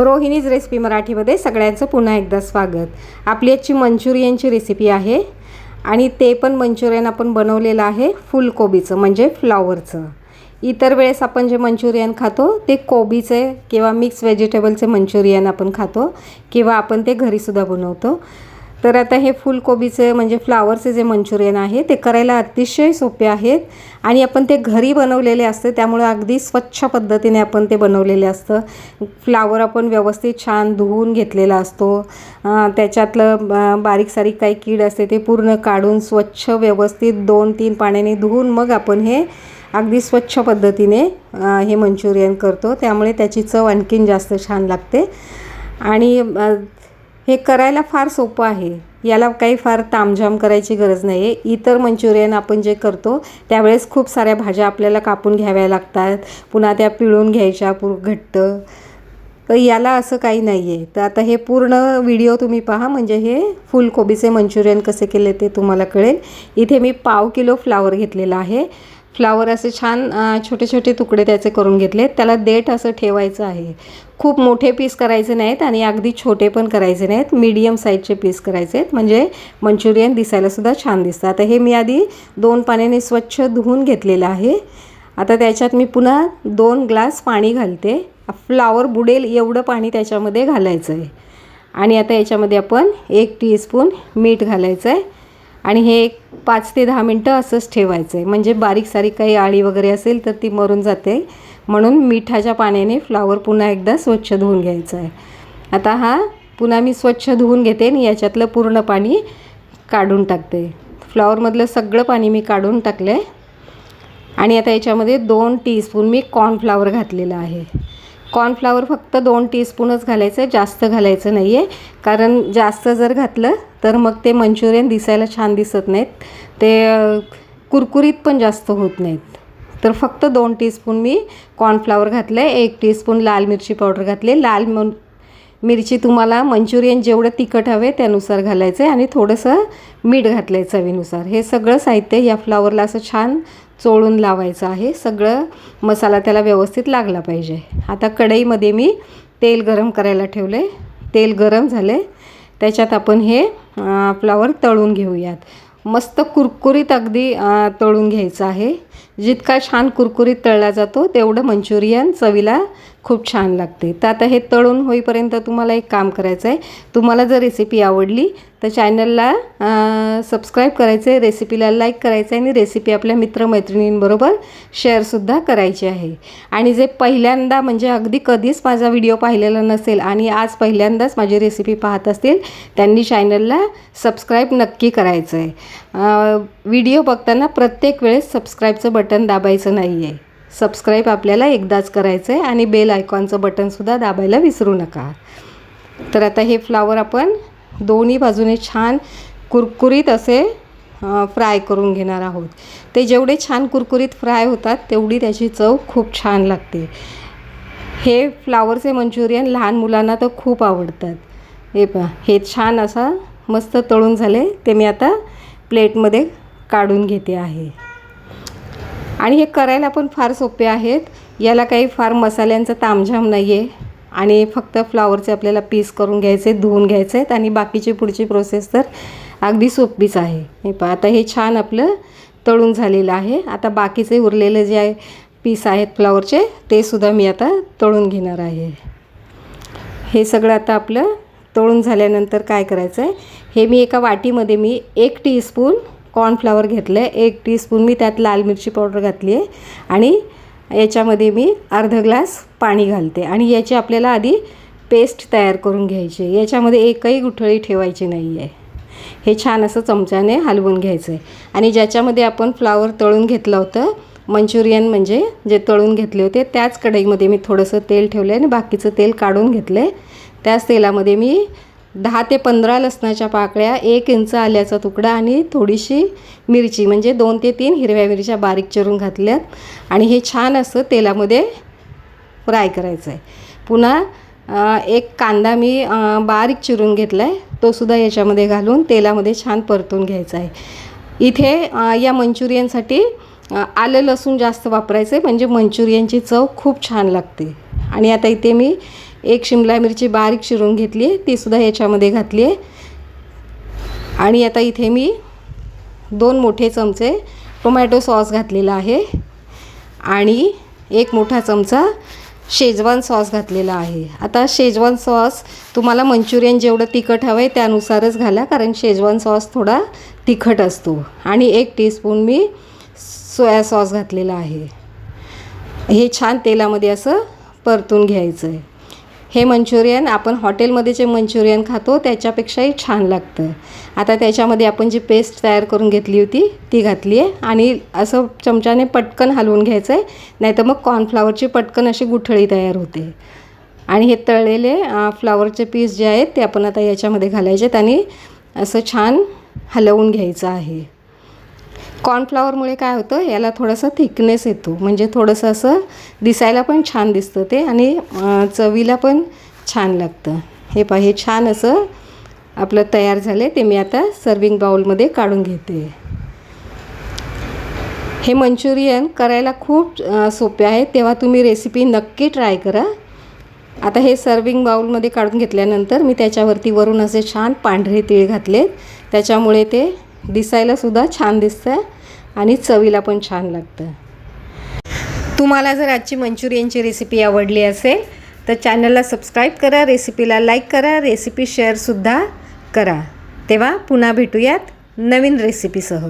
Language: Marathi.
रोहिणीज रेसिपी मराठीमध्ये सगळ्यांचं पुन्हा एकदा स्वागत. आपली आजची मंचुरियनची रेसिपी आहे आणि ते पण मंचुरियन आपण बनवलेलं आहे फुलकोबीचं म्हणजे फ्लॉवरचं. इतर वेळेस आपण जे मंचुरियन खातो ते कोबीचे किंवा मिक्स व्हेजिटेबलचे मंचुरियन आपण खातो किंवा आपण ते घरीसुद्धा बनवतो. तर आता हे फुलकोबीचे म्हणजे फ्लावरचे जे मंचुरियन आहे ते करायला अतिशय सोपे आहेत. आणि आपण ते घरी बनवलेले असते त्यामुळे अगदी स्वच्छ पद्धतीने आपण ते बनवलेले असतं. फ्लावर आपण व्यवस्थित छान धुवून घेतलेला असतो. त्याच्यातलं बारीक सारीक काही कीड असते ते पूर्ण काढून स्वच्छ व्यवस्थित दोन तीन पाण्याने धुवून मग आपण हे अगदी स्वच्छ पद्धतीने हे मंचुरियन करतो. त्यामुळे त्याची चव आणखीन जास्त छान लागते. आणि हे करायला फार सोपं आहे. याला काही फार तामझाम करायची गरज नाही आहे इतर मंचुरियन आपण जे करतो त्यावेळेस खूप साऱ्या भाज्या आपल्याला कापून घ्याव्या लागतात. पुन्हा त्या पिळून घ्यायच्या पूर घट्ट. तर याला असं काही नाही आहे तर आता हे पूर्ण व्हिडिओ तुम्ही पहा म्हणजे हे फुलकोबीचे मंचुरियन कसे केले ते तुम्हाला कळेल. इथे मी पाव किलो फ्लावर घेतलेला आहे. फ्लावर असे छान छोटे छोटे तुकडे त्याचे करून घेतले त्याला देठ असं ठेवायचं आहे. खूप मोठे पीस करायचे नाहीत आणि अगदी छोटे पण करायचे नाहीत. मीडियम साईजचे पीस करायचे आहेत. म्हणजे मंचुरियन दिसायलासुद्धा छान दिसतं. आता हे मी आधी दोन पाण्याने स्वच्छ धुवून घेतलेलं आहे. आता त्याच्यात मी पुन्हा दोन ग्लास पाणी घालते. फ्लावर बुडेल एवढं पाणी त्याच्यामध्ये घालायचं आहे आणि आता याच्यामध्ये आपण एक टीस्पून मीठ घालायचं आहे आणि हे एक पाच ते दहा मिनटं असंच ठेवायचं आहे. म्हणजे बारीक सारीक काही आळी वगैरे असेल तर ती मरून जाते. म्हणून मिठाच्या पाण्याने फ्लावर पुन्हा एकदा स्वच्छ धुवून घ्यायचं आहे. आता हा पुन्हा मी स्वच्छ धुवून घेते आणि याच्यातलं पूर्ण पाणी काढून टाकते. फ्लावरमधलं सगळं पाणी मी काढून टाकलं आहे आणि आता याच्यामध्ये दोन टीस्पून मी कॉर्नफ्लावर घातलेलं आहे. कॉर्नफ्लावर फक्त दोन टीस्पूनच घालायचं आहे जास्त घालायचं नाही आहे कारण जास्त जर घातलं तर मग ते मंचुरियन दिसायला छान दिसत नाहीत. ते कुरकुरीत पण जास्त होत नाहीत. तर फक्त दोन टीस्पून मी कॉर्नफ्लावर घातलं आहे एक टीस्पून लाल मिरची पावडर घातली. लाल म मिरची तुम्हाला मंचुरियन जेवढं तिखट हवे त्यानुसार घालायचं आहे आणि थोडंसं मीठ घातलं आहे चवीनुसार. हे सगळं साहित्य या फ्लावरला असं छान चोळून लावायचं आहे. सगळं मसाला त्याला व्यवस्थित लागला पाहिजे. आता कढईमध्ये मी तेल गरम करायला ठेवलं. आहे तेल गरम झाले. त्याच्यात आपण हे फ्लावर तळून घेऊयात. मस्त कुरकुरीत अगदी तळून घ्यायचं आहे. जितका छान कुरकुरीत तळला जातो तेवढं मंचुरियन चवीला खूप छान लागते. तर आता हे तळून होईपर्यंत तुम्हाला एक काम करायचं आहे तुम्हाला जर रेसिपी आवडली तर चॅनलला सबस्क्राईब करायचं आहे रेसिपीला लाईक करायचं आहे आणि रेसिपी आपल्या मित्रमैत्रिणींबरोबर शेअरसुद्धा करायची आहे. आणि जे पहिल्यांदा म्हणजे अगदी कधीच माझा व्हिडिओ पाहिलेला नसेल आणि आज पहिल्यांदाच माझी रेसिपी पाहत असतील त्यांनी चॅनलला सबस्क्राईब नक्की करायचं आहे व्हिडिओ बघताना प्रत्येक वेळेस सबस्क्राईबचं बटन दाबायचं नाही आहे सबस्क्राईब आपल्याला एकदाच करायचं आहे आणि बेल आयकॉनचं बटनसुद्धा दाबायला विसरू नका. तर आता हे फ्लावर आपण दोन्ही बाजूने छान कुरकुरीत असे फ्राय करून घेणार आहोत. ते जेवढे छान कुरकुरीत फ्राय होतात तेवढी त्याची चव खूप छान लागते. हे फ्लावरचे मंचुरियन लहान मुलांना तर खूप आवडतात. हे पहा हे छान असा मस्त तळून झाले ते मी आता प्लेटमध्ये काढून घेते आहे. आणि हे करायला पण फार सोपे आहेत. याला काही फार मसाल्यांचा तामझाम नाही आहे आणि फक्त फ्लावरचे आपल्याला पीस करून घ्यायचे धुवून घ्यायचे आहेत. आणि बाकीची पुढची प्रोसेस तर अगदी सोपीच आहे. हे पहा आता हे छान आपलं तळून झालेलं आहे. आता बाकीचे उरलेले जे आहे पीस आहेत फ्लावरचे ते सुद्धा मी आता तळून घेणार आहे. हे सगळं आता आपलं तळून झाल्यानंतर काय करायचं आहे हे मी एका वाटीमध्ये मी एक टीस्पून कॉर्नफ्लावर घेतलं आहे एक टीस्पून मी त्यात लाल मिरची पावडर घातली आहे आणि याच्यामध्ये मी अर्धा ग्लास पाणी घालते. आणि याची आपल्याला आधी पेस्ट तयार करून घ्यायची. आहे याच्यामध्ये एकही गुठळी ठेवायची नाही आहे हे छान असं चमच्याने हलवून घ्यायचं आहे आणि ज्याच्यामध्ये आपण फ्लावर तळून घेतलं होतं मंचुरियन म्हणजे जे तळून घेतले होते त्याच कढईमध्ये मी थोडंसं तेल ठेवलं आहे आणि बाकीचं तेल काढून घेतलं आहे त्याच तेलामध्ये मी दहा ते पंधरा लसणाच्या पाकळ्या एक इंच आल्याचा तुकडा आणि थोडीशी मिरची म्हणजे दोन ते तीन हिरव्या मिरच्या बारीक चिरून घातल्यात. आणि हे छान असं तेलामध्ये फ्राय करायचं आहे पुन्हा एक कांदा मी बारीक चिरून घेतला आहे तोसुद्धा याच्यामध्ये घालून तेलामध्ये छान परतून घ्यायचा आहे इथे या मंचुरियनसाठी आलं लसूण जास्त वापरायचं आहे म्हणजे मंचुरियनची चव खूप छान लागते. आणि आता इथे मी एक शिमला मिरची बारीक चिरून घेतली आहे तीसुद्धा याच्यामध्ये घातली आहे. आणि आता इथे मी दोन मोठे चमचे टोमॅटो सॉस घातलेला आहे आणि एक मोठा चमचा शेजवान सॉस घातलेला आहे. आता शेजवान सॉस तुम्हाला मंचुरियन जेवढं तिखट हवं आहे त्यानुसारच घाला कारण शेजवान सॉस थोडा तिखट असतो. आणि एक टीस्पून मी सोया सॉस घातलेला आहे. हे छान तेलामध्ये असं परतून घ्यायचं आहे हे मंचुरियन आपण हॉटेलमध्ये जे मंचुरियन खातो त्याच्यापेक्षाही छान लागतं. आता त्याच्यामध्ये आपण जी पेस्ट तयार करून घेतली होती ती घातली आहे आणि असं चमच्याने पटकन हलवून घ्यायचं आहे नाहीतर मग कॉर्नफ्लावरची पटकन अशी गुठळी तयार होते. आणि हे तळलेले फ्लावरचे पीस जे आहेत ते आपण आता याच्यामध्ये घालायचे आहेत आणि असं छान हलवून घ्यायचं आहे. कॉर्नफ्लॉवरमुळे काय होतं याला थोडासा थिकनेस येतो. म्हणजे थोडंसं असं दिसायला पण छान दिसतं ते आणि चवीला पण छान लागतं. हे पहा हे छान असं आपलं तयार झाले ते मी आता सर्विंग बाउलमध्ये काढून घेते. हे मंचुरियन करायला खूप सोपे आहे. तेव्हा तुम्ही रेसिपी नक्की ट्राय करा. आता हे सर्विंग बाउलमध्ये काढून घेतल्यानंतर मी त्याच्यावरती वरून असे छान पांढरे तीळ घातले त्याच्यामुळे ते दिसायलासुद्धा छान दिसतं आणि चवीला पण छान लागतं तुम्हाला जर आजची मंचुरियनची रेसिपी आवडली असेल तर चॅनलला सबस्क्राईब करा रेसिपीला लाईक करा रेसिपी शेअरसुद्धा करा. तेव्हा पुन्हा भेटूयात नवीन रेसिपीसह